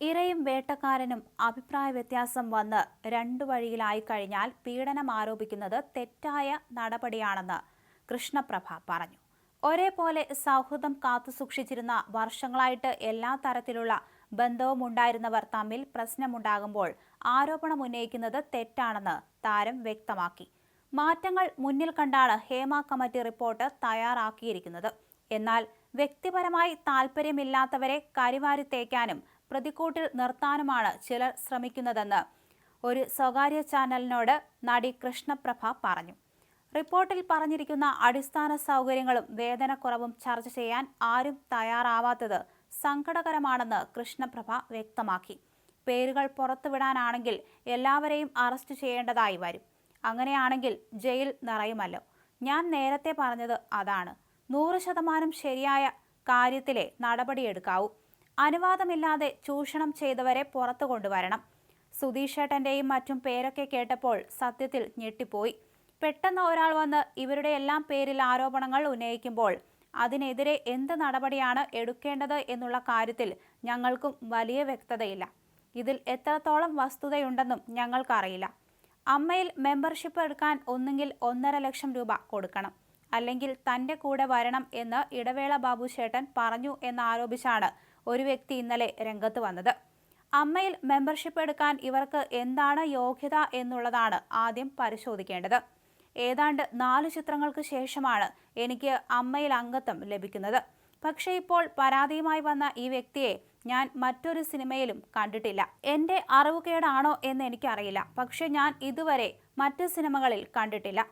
ഇരയും വേട്ടക്കാരനും അഭിപ്രായ വ്യത്യാസം വന്ന് രണ്ടു വഴിയിലായി കഴിഞ്ഞാൽ പീഡനം ആരോപിക്കുന്നത് തെറ്റായ നടപടിയാണെന്ന് കൃഷ്ണപ്രഭ പറഞ്ഞു. ഒരേപോലെ സൗഹൃദം കാത്തുസൂക്ഷിച്ചിരുന്ന വർഷങ്ങളായിട്ട് എല്ലാ തരത്തിലുള്ള ബന്ധവും ഉണ്ടായിരുന്നവർ തമ്മിൽ പ്രശ്നമുണ്ടാകുമ്പോൾ ആരോപണം ഉന്നയിക്കുന്നത് തെറ്റാണെന്ന് താരം വ്യക്തമാക്കി. മാറ്റങ്ങൾ മുന്നിൽ കണ്ടാണ് ഹേമ കമ്മിറ്റി റിപ്പോർട്ട് തയ്യാറാക്കിയിരിക്കുന്നത്. എന്നാൽ വ്യക്തിപരമായി താല്പര്യമില്ലാത്തവരെ കരിവാരി തേക്കാനും പ്രതിക്കൂട്ടിൽ നിർത്താനുമാണ് ചിലർ ശ്രമിക്കുന്നതെന്ന് ഒരു സ്വകാര്യ ചാനലിനോട് നടി കൃഷ്ണപ്രഭ പറഞ്ഞു. റിപ്പോർട്ടിൽ പറഞ്ഞിരിക്കുന്ന അടിസ്ഥാന സൗകര്യങ്ങളും വേതനക്കുറവും ചർച്ച ചെയ്യാൻ ആരും തയ്യാറാവാത്തത് സങ്കടകരമാണെന്ന് കൃഷ്ണപ്രഭ വ്യക്തമാക്കി. പേരുകൾ പുറത്തുവിടാനാണെങ്കിൽ എല്ലാവരെയും അറസ്റ്റ് ചെയ്യേണ്ടതായി വരും. അങ്ങനെയാണെങ്കിൽ ജയിൽ നിറയുമല്ലോ. ഞാൻ നേരത്തെ പറഞ്ഞത് അതാണ്. നൂറ് ശതമാനം ശരിയായ കാര്യത്തിലെ നടപടിയെടുക്കാവൂ. അനുവാദമില്ലാതെ ചൂഷണം ചെയ്തവരെ പുറത്തു കൊണ്ടുവരണം. സുധീഷേട്ടന്റെയും മറ്റും പേരൊക്കെ കേട്ടപ്പോൾ സത്യത്തിൽ ഞെട്ടിപ്പോയി. പെട്ടെന്ന് ഒരാൾ വന്ന് ഇവരുടെ എല്ലാം പേരിൽ ആരോപണങ്ങൾ ഉന്നയിക്കുമ്പോൾ അതിനെതിരെ എന്ത് നടപടിയാണ് എടുക്കേണ്ടത് എന്നുള്ള കാര്യത്തിൽ ഞങ്ങൾക്കും വലിയ വ്യക്തതയില്ല. ഇതിൽ എത്രത്തോളം വസ്തുതയുണ്ടെന്നും ഞങ്ങൾക്കറിയില്ല. അമ്മയിൽ മെമ്പർഷിപ്പ് എടുക്കാൻ ഒന്നുകിൽ ഒന്നര ലക്ഷം രൂപ കൊടുക്കണം. അല്ലെങ്കിൽ തന്റെ കൂടെ വരണം എന്ന് ഇടവേള ബാബു ചേട്ടൻ പറഞ്ഞു എന്നാരോപിച്ചാണ് ഒരു വ്യക്തി ഇന്നലെ രംഗത്ത് വന്നത്. അമ്മയിൽ മെമ്പർഷിപ്പ് എടുക്കാൻ ഇവർക്ക് എന്താണ് യോഗ്യത എന്നുള്ളതാണ് ആദ്യം പരിശോധിക്കേണ്ടത്. ഏതാണ്ട് നാല് ചിത്രങ്ങൾക്ക് ശേഷമാണ് എനിക്ക് അമ്മയിൽ അംഗത്വം ലഭിക്കുന്നത്. പക്ഷേ ഇപ്പോൾ പരാതിയുമായി വന്ന ഈ വ്യക്തിയെ ഞാൻ മറ്റൊരു സിനിമയിലും കണ്ടിട്ടില്ല. എന്റെ അറിവുകേടാണോ എന്ന് എനിക്കറിയില്ല. പക്ഷേ ഞാൻ ഇതുവരെ മറ്റ് സിനിമകളിൽ കണ്ടിട്ടില്ല.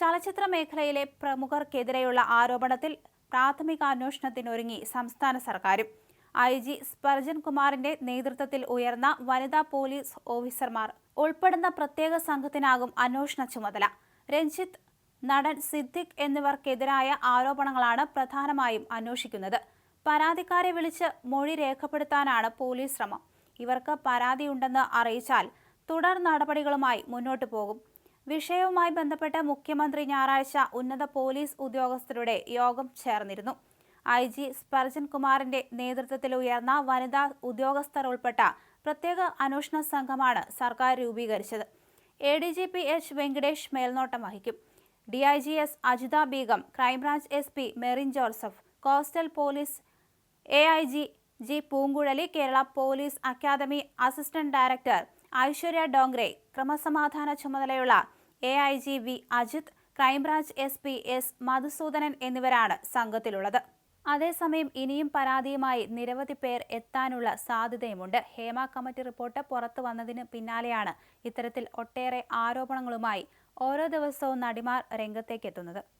ചലച്ചിത്ര മേഖലയിലെ പ്രമുഖർക്കെതിരെയുള്ള ആരോപണത്തിൽ പ്രാഥമിക അന്വേഷണത്തിനൊരുങ്ങി സംസ്ഥാന സർക്കാരും. ഐ ജി സ്പർജൻ കുമാറിന്റെ നേതൃത്വത്തിൽ ഉയർന്ന വനിതാ പോലീസ് ഓഫീസർമാർ ഉൾപ്പെടുന്ന പ്രത്യേക സംഘത്തിനാകും അന്വേഷണ ചുമതല. രഞ്ജിത്ത് നടൻ സിദ്ദിഖ് എന്നിവർക്കെതിരായ ആരോപണങ്ങളാണ് പ്രധാനമായും അന്വേഷിക്കുന്നത്. പരാതിക്കാരെ വിളിച്ച് മൊഴി രേഖപ്പെടുത്താനാണ് പോലീസ് ശ്രമം. ഇവർക്ക് പരാതിയുണ്ടെന്ന് അറിയിച്ചാൽ തുടർ നടപടികളുമായി മുന്നോട്ടു പോകും. വിഷയവുമായി ബന്ധപ്പെട്ട് മുഖ്യമന്ത്രി ഞായറാഴ്ച ഉന്നത പോലീസ് ഉദ്യോഗസ്ഥരുടെ യോഗം ചേർന്നിരുന്നു. ഐ ജി സ്പർജൻ കുമാറിന്റെ നേതൃത്വത്തിൽ ഉയർന്ന വനിതാ ഉദ്യോഗസ്ഥർ ഉൾപ്പെട്ട പ്രത്യേക അന്വേഷണ സംഘമാണ് സർക്കാർ രൂപീകരിച്ചത്. A D G P H Venkatesh മേൽനോട്ടം വഹിക്കും. D I G S Ajitha Begum crime branch S P Merin Joseph coastal police A I G G Poonkuzhali Kerala police academy assistant director Aishwarya Dongre ക്രമസമാധാന ചുമതലയുള്ള A I G V Ajith crime branch S P S Madhusoodanan എന്നിവരാണ് സംഘത്തിലുള്ളത്. അതേസമയം ഇനിയും പരാതിയുമായി നിരവധി പേർ എത്താനുള്ള സാധ്യതയുമുണ്ട്. ഹേമ കമ്മിറ്റി റിപ്പോർട്ട് പുറത്തു വന്നതിന് പിന്നാലെയാണ് ഇത്തരത്തിൽ ഒട്ടേറെ ആരോപണങ്ങളുമായി ഓരോ ദിവസവും നടിമാർ രംഗത്തേക്കെത്തുന്നത്.